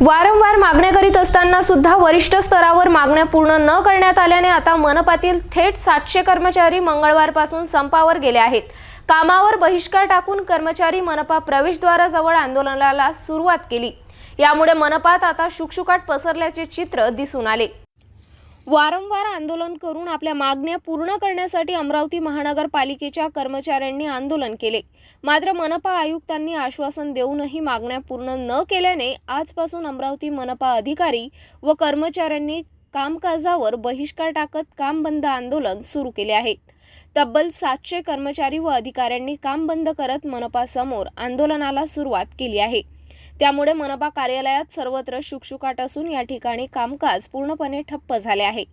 वारंवार मागण्या करीत असताना सुद्धा वरिष्ठ स्तरावर मागण्या पूर्ण न करण्यात आल्याने आता मनपातील थेट सातशे कर्मचारी मंगळवारपासून संपावर गेले आहेत. कामावर बहिष्कार टाकून कर्मचारी मनपा प्रवेशद्वाराजवळ आंदोलनाला सुरुवात केली. यामुळे मनपात आता शुकशुकाट पसरल्याचे चित्र दिसून आले. वारंवार आंदोलन करून आपल्या मागण्या पूर्ण करण्यासाठी अमरावती महानगरपालिकेच्या कर्मचाऱ्यांनी आंदोलन केले. मात्र मनपा आयुक्तांनी आश्वासन देऊनही मागण्या पूर्ण न केल्याने आजपासून अमरावती मनपा अधिकारी व कर्मचाऱ्यांनी कामकाजावर बहिष्कार टाकत काम बंद आंदोलन सुरू केले आहे. तब्बल सातशे कर्मचारी व अधिकाऱ्यांनी काम बंद करत मनपासमोर आंदोलनाला सुरुवात केली आहे. त्यामुळे मनपा कार्यालयात सर्वत्र शुकशुकाट असून या ठिकाणी कामकाज पूर्णपणे ठप्प झाले आहे.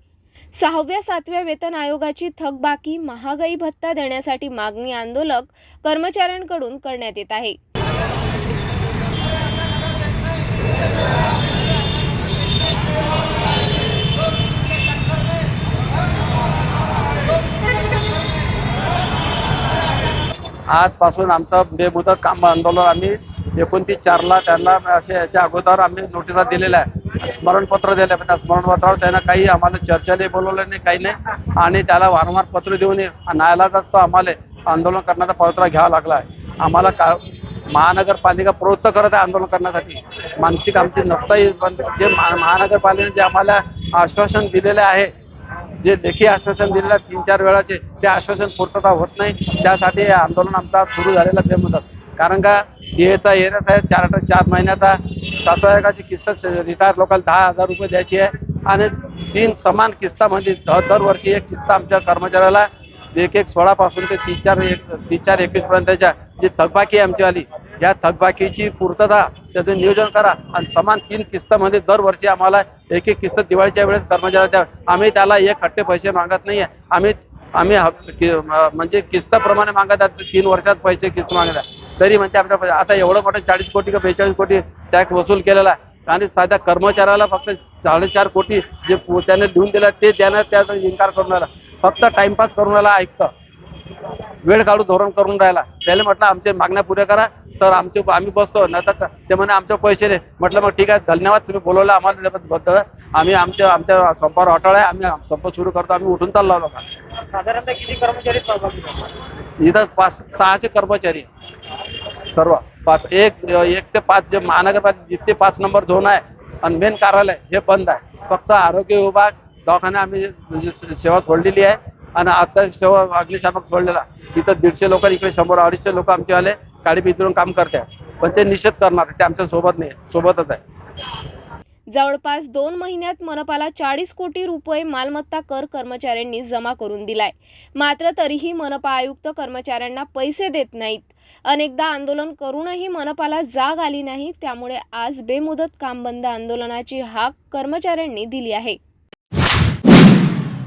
सहाव्या सातव्या वेतन आयोगाची थकबाकी महागाई भत्ता देण्यासाठी मागणी आंदोलक कर्मचाऱ्यांकडून करण्यात येत आहे. आजपासून आमचं बेमुदत काम आंदोलन आम्ही एकोणतीस चारला त्यांना असे याच्या अगोदर आम्ही नोटिसा दिलेल्या आहे. स्मरणपत्र दिले पण त्या स्मरणपत्रावर त्यांना काही आम्हाला चर्चेला बोलवलं नाही काही नाही. आणि त्याला वारंवार पत्र देऊन न्यायालयातच तो आम्हाला आंदोलन करण्याचा पवित्रा घ्यावा लागला आहे. आम्हाला का महानगरपालिका प्रवृत्त करत आहे आंदोलन करण्यासाठी. मानसिक आमची नसताही पण जे महानगरपालिकेने जे आम्हाला आश्वासन दिलेले आहे जे लेखी आश्वासन दिलेलं आहे तीन चार वेळाचे ते आश्वासन पूर्तता होत नाही. त्यासाठी आंदोलन आमचा सुरू झालेला म्हणतात कारण का डीएचा एरस आहे चार चार महिन्याचा सातव्या किस्त रिटायर लोकांना दहा हजार रुपये द्यायची आहे. आणि तीन समान किस्तामध्ये म्हणजे दरवर्षी एक किस्त आमच्या कर्मचाऱ्याला एक एक सोळापासून ते तीन चार एक तीन चार एकवीस पर्यंतच्या जी थकबाकी आहे आमची आली या थकबाकीची पूर्तता त्याचं नियोजन करा. आणि समान तीन किस्तामध्ये म्हणजे दरवर्षी आम्हाला एक एक किस्त दिवाळीच्या वेळेस कर्मचाऱ्याला द्या. आम्ही त्याला एक हट्टे पैसे मागत नाही आहे आम्ही आम्ही म्हणजे किस्ताप्रमाणे मागत आहे तीन वर्षात पैसे किस्त मागत आहे तरी म्हणते आपल्या आता एवढं मोठं चाळीस कोटी का बेचाळीस कोटी टॅक्स वसूल केलेला आहे. आणि साध्या कर्मचाऱ्याला फक्त साडेचार कोटी जे त्याने लिहून दिला ते त्यानं त्याचा इन्कार करून राहिला. फक्त टाइमपास करून राहिला ऐकतं वेळ काढू धोरण करून राहिला. त्याला म्हटलं आमच्या मागण्या पुऱ्या करा. तर आमचे आम्ही बसतो. नाही तर ते म्हणे आमचे पैसे नाही म्हटलं मग ठीक आहे धन्यवाद तुम्ही बोलवलं आम्हाला त्याबद्दल आम्ही आमच्या आमच्या संपावर अटळ आहे आम्ही संप सुरू करतो आम्ही उठून चाललो साधारणतः किती कर्मचारी इथं पाच सहाचे कर्मचारी. सर्व? पाच एक एक ते पाच जे महानगरपालिका जिथे पाच नंबर झोन आहे आणि मेन कार्यालय हे बंद आहे. फक्त आरोग्य विभाग दवाखाना आम्ही म्हणजे सेवा सोडलेली आहे आणि आता सेवा अग्निशामक सोडलेला. इथं दीडशे लोक इकडे शंभर अडीचशे लोक आमचे आले गाडी बितरून काम करते पण ते निषेध करणार ते आमच्यासोबत नाही सोबतच आहे. जवळपास दोन महिन्यात मनपाला चाळीस कोटी रुपये मालमत्ता कर कर्मचाऱ्यांनी जमा करून दिलाय. मात्र तरीही मनपा आयुक्त कर्मचाऱ्यांना पैसे देत नाहीत. अनेकदा आंदोलन करूनही मनपाला जाग आली नाही त्यामुळे आज बेमुदत काम बंद आंदोलनाची हाक कर्मचाऱ्यांनी दिली आहे.